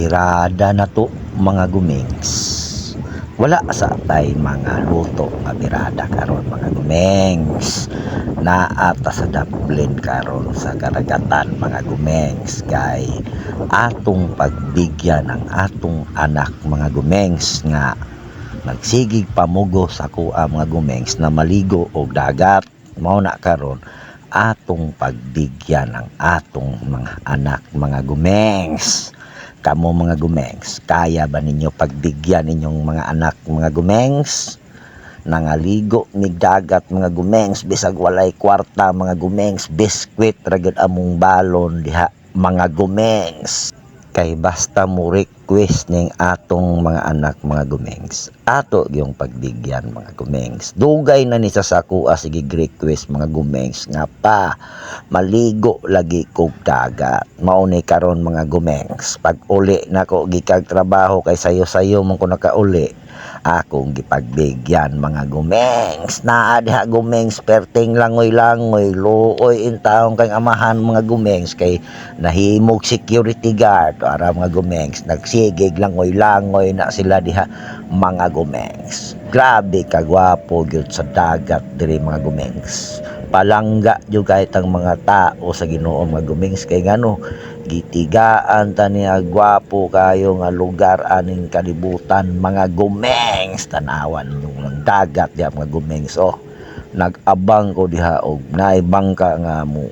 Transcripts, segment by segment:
birada na to mga gumings wala sa tay mga luto nga birada karon mga gumengs naata sa Dublin karon sa karagatan mga gumengs kay atong pagbigyan ng atong anak mga gumengs nga nagsigig pamugo sa kuha mga gumengs na maligo og dagat. Mao na karon atong pagbigyan ng atong mga anak mga gumengs kamo mga gumengs kaya ba ninyo pagbigyan ninyong mga anak mga gumengs? Nangaligo mig dagat mga gumengs bisag walay kwarta mga gumengs biskwit ragid among balon diha mga gumengs kay basta mo request ning atong mga anak mga gumengs. Ato yung pagbigyan mga gumengs. Dugay na ni sa sakuha sige request mga gumengs nga pa maligo lagi kog dagat. Mao ni karon mga gumengs. Pag uli nako gikag trabaho kay sayo-sayo man ko nakauli akong gipagbigyan mga gumengs. Naa diha gumengs perting langoy-langoy. Luoy in taong kang amahan mga gumengs kay nahimog security guard. Ara mga gumengs nagsigig langoy-langoy na sila diha mga gumengs. Grabe kagwapo gyud sa dagat diri mga gumengs palangga jud kahit ang mga tao sa Ginoo mga gumengs kay ngano gitigaan ta niya gwapo kayo nga lugar aning kalibutan mga gumengs tanawan yung dagat diha mga gumengs oh. Nag-abang ko diha og naibang ka nga mo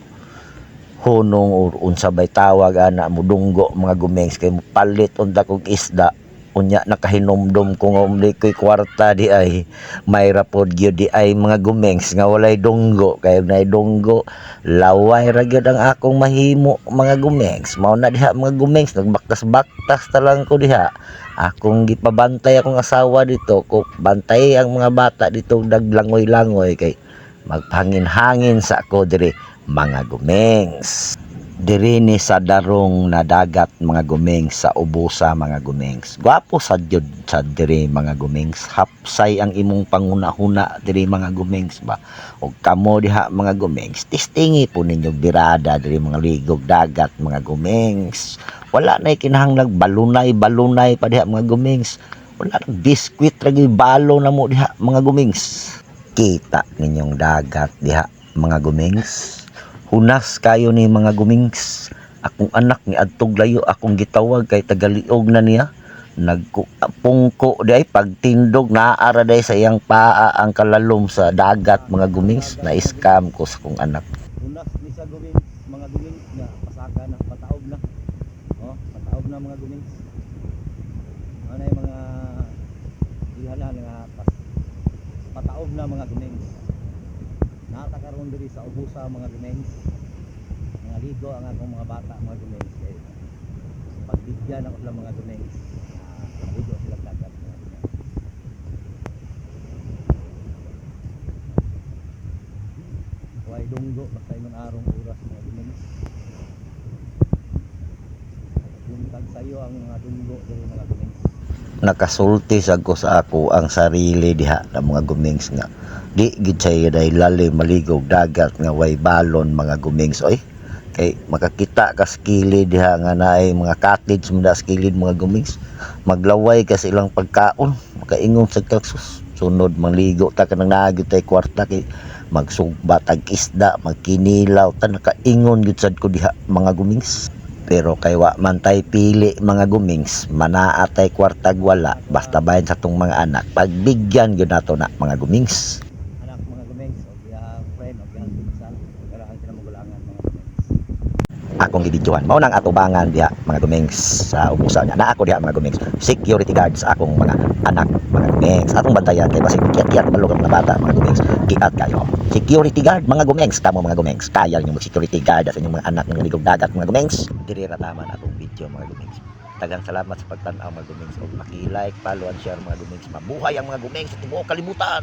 hunong or unsa bay tawag ana mo dunggo mga gumengs kay palit unta kog isda unya nakahinomdom ko nga umli ko'y kwarta di ay may rapod gyud di ay mga gumengs nga walay dunggo kay nay dunggo laway ra gyud ang akong mahimo mga gumengs. Mao na diha mga gumengs nagbaktas-baktas ta lang ko diha. Akong gipabantay akong asawa dito ko bantay ang mga bata dito daglangoy-langoy kay maghangin-hangin sa ako diri mga gumengs diri sa darong na dagat mga gumengs sa ubusa mga gumengs gwapo sa jud sa diri mga gumengs hapsay ang imong panguna-huna diri mga gumengs ba? Og kamo diha mga gumengs tistingi po ninyo birada diri mga ligog dagat mga gumengs wala na kinahanglan balunay balunay pa diha mga gumengs wala na biskwit ragi balo na mo diha mga gumengs kita ninyong dagat diha mga gumengs hunas kayo ni mga gumings akong anak ni adtog layo akong gitawag kay tagaliog na niya nagpungko di ay pagtindog naara day sa iyang paa ang kalalom sa dagat mga gumings na scam ko sa akong anak Unas ni sa gumings, mga gumings na pasaka na, pataob na. Oh, pataob na mga gumings. Ano mga ihala nga pas pataob na mga gumings. Nakakaroon diri sa ubusa mga gumings. Mga ligo ang akong mga bata mga gumings kay pagbigyan ako lang mga gumings. Ah, ligo sila dagat. Huwag dunggo basta ingon arong oras mga gumings. Yung tag sayo ang mga dunggo diri mga gumings. Nakasulti sa ko sa ako ang sarili diha ng mga gumings nga. Di gid say day lalim maligog dagat nga way balon mga gumings oy. Kay makakita ka sa diha nga naay mga cottage mga sa mga gumings. Maglaway ka sa ilang pagkaon makaingon sa kaksus sunod mangligo ta kanang naagyo tay kwarta kay magsugbat ag isda magkinilaw ta nakaingon gyud sad ko diha mga gumings pero kay wa man tay pili mga gumings manaatay kwartag wala. Basta bayan sa tong mga anak. Pagbigyan gyud nato na mga gumings Anak mga gumings o diyang friend o diyang pinsan pero ang kinamugulangan mga gumings. Akong gibidyohan mao nang atubangan diha mga gumings sa ubusa niya na ako diha mga gumings security guard sa akong mga anak mga gumings atong bantayan kay basig kiyat-kiyat balog ang mga bata mga gumings kiat kayo security guard mga gumings kamo mga gumings kaya niyo mag security guard sa inyong mga anak ng ligog dagat mga gumings diri ra tama atong video mga gumings Tagang salamat sa pagtanaw mga gumings o paki-like, follow and share mga gumings. Mabuhay ang mga gumings sa tibuok kalibutan.